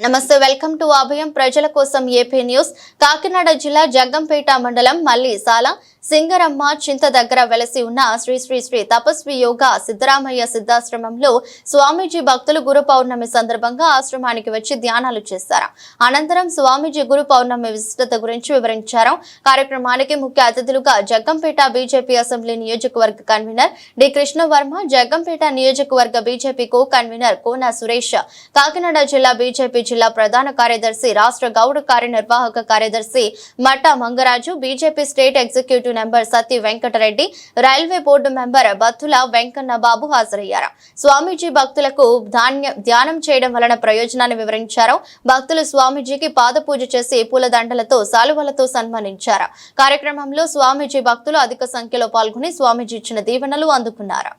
నమస్తే welcome to అభయం ప్రజల కోసం ఏపీ న్యూస్. కాకినాడ జిల్లా జగ్గంపేట మండలం మల్లిసాల సింగరమ్మ చింత దగ్గర వెలసి ఉన్న శ్రీ శ్రీ శ్రీ తపస్వి యోగ సిద్ధరామయ్య సిద్ధాశ్రమంలో స్వామీజీ భక్తులు గురు పౌర్ణమి సందర్భంగా ఆశ్రమానికి వచ్చి ధ్యానాలు చేశారు. అనంతరం స్వామీజీ గురు పౌర్ణమి విశిష్టత గురించి వివరించారు. కార్యక్రమానికి ముఖ్య అతిథులుగా జగ్గంపేట బీజేపీ అసెంబ్లీ నియోజకవర్గ కన్వీనర్ డి కృష్ణవర్మ జగ్గంపేట నియోజకవర్గ BJP co convener Kona Suresh Kakinada జిల్లా బీజేపీ జిల్లా ప్రధాన కార్యదర్శి రాష్ట్ర గౌడ కార్యనిర్వాహక కార్యదర్శి Matta Mangaraju BJP state executive member Satti Venkatareddy railway board member Battula Venkanna Babu హాజరయ్యారు. స్వామీజీ భక్తులకు ధాన్య ధ్యానం చేయడం వలన ప్రయోజనాన్ని వివరించారు. భక్తులు స్వామీజీకి పాదపూజ చేసి పూలదండలతో సాలువలతో సన్మానించారు. కార్యక్రమంలో స్వామీజీ భక్తులు అధిక సంఖ్యలో పాల్గొని స్వామీజీ ఇచ్చిన దీవెనలు అందుకున్నారు.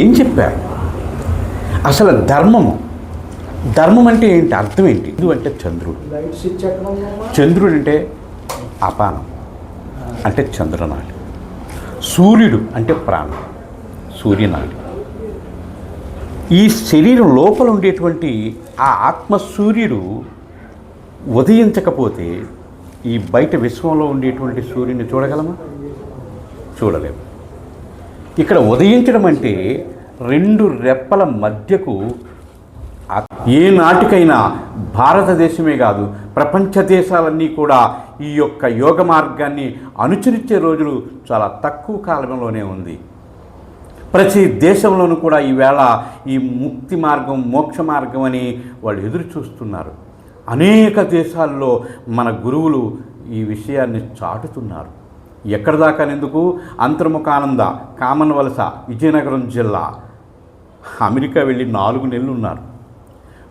ఏం చెప్పారు? అసలు ధర్మము ధర్మం అంటే ఏంటి? అర్థం ఏంటి? ఇది అంటే చంద్రుడు చంద్రుడు అంటే అపానం. అంటే చంద్రనాడి సూర్యుడు అంటే ప్రాణం. సూర్యనాడి ఈ శరీరం లోపల ఉండేటువంటి ఆ ఆత్మ సూర్యుడు ఉదయించకపోతే ఈ బయట విశ్వంలో ఉండేటువంటి సూర్యుని చూడగలమా? చూడలేము ఇక్కడ ఉదయించడం అంటే రెండు రెప్పల మధ్యకు ఏ నాటికైనా భారతదేశమే కాదు ప్రపంచ దేశాలన్నీ కూడా ఈ యొక్క యోగ మార్గాన్ని అనుసరించే రోజులు చాలా తక్కువ కాలంలోనే ఉంది. ప్రతి దేశంలోనూ కూడా ఈవేళ ఈ ముక్తి మార్గం మోక్ష మార్గం అని వాళ్ళు ఎదురు చూస్తున్నారు. అనేక దేశాల్లో మన గురువులు ఈ విషయాన్ని చాటుతున్నారు. ఎక్కడ దాకా ఎందుకు అంతర్ముఖానంద కామన్వలస విజయనగరం జిల్లా. అమెరికా వెళ్ళి నాలుగు నెలలు ఉన్నారు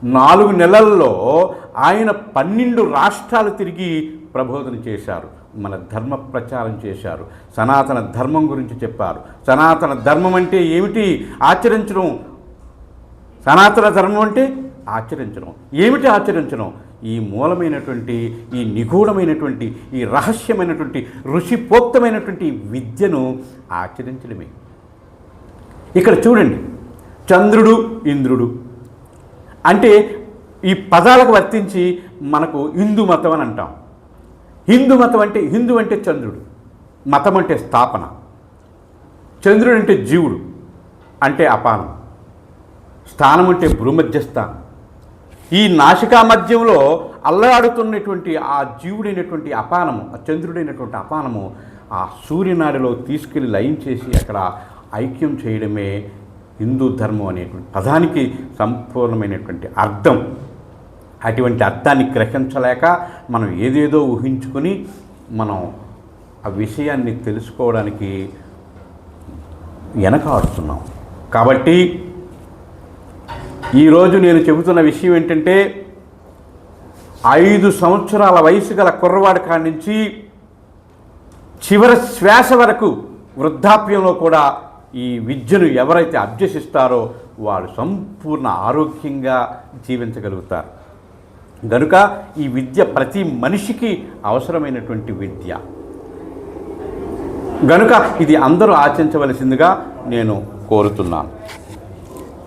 నాలుగు నెలల్లో ఆయన పన్నెండు రాష్ట్రాలు తిరిగి ప్రబోధన చేశారు. మన ధర్మ ప్రచారం చేశారు. సనాతన ధర్మం గురించి చెప్పారు. సనాతన ధర్మం అంటే ఏమిటి? ఆచరించడం. సనాతన ధర్మం అంటే ఆచరించడం. ఏమిటి ఆచరించడం? ఈ మూలమైనటువంటి ఈ నిగూఢమైనటువంటి ఈ రహస్యమైనటువంటి ఋషిపోక్తమైనటువంటి విద్యను ఆచరించడమే. ఇక్కడ చూడండి. చంద్రుడు ఇంద్రుడు. అంటే ఈ పదాలకు వర్తించి మనకు హిందూ మతం అని అంటాం. హిందూ మతం అంటే హిందూ అంటే చంద్రుడు మతం అంటే స్థాపన చంద్రుడు అంటే జీవుడు అంటే అపానం స్థానం అంటే భూమధ్యస్థానం. ఈ నాసికా మధ్యంలో అల్లాడుతున్నటువంటి ఆ జీవుడైనటువంటి అపానము ఆ చంద్రుడైనటువంటి అపానము ఆ సూర్యనాడిలో తీసుకెళ్ళి లయం చేసి అక్కడ ఐక్యం చేయడమే హిందూ ధర్మం అనేటువంటి పదానికి సంపూర్ణమైనటువంటి అర్థం. అటువంటి అర్థాన్ని గ్రహించలేక మనం ఏదేదో ఊహించుకొని మనం ఆ విషయాన్ని తెలుసుకోవడానికి వెనకాడుతున్నాం. కాబట్టి ఈరోజు నేను చెబుతున్న విషయం ఏంటంటే ఐదు సంవత్సరాల వయసు గల కుర్రవాడి కాడి నుంచి చివరి శ్వాస వరకు వృద్ధాప్యంలో కూడా ఈ విద్యను ఎవరైతే అభ్యసిస్తారో వారు సంపూర్ణ ఆరోగ్యంగా జీవించగలుగుతారు. గనుక ఈ విద్య ప్రతి మనిషికి అవసరమైనటువంటి విద్య. గనుక ఇది అందరూ ఆచరించవలసిందిగా నేను కోరుతున్నాను.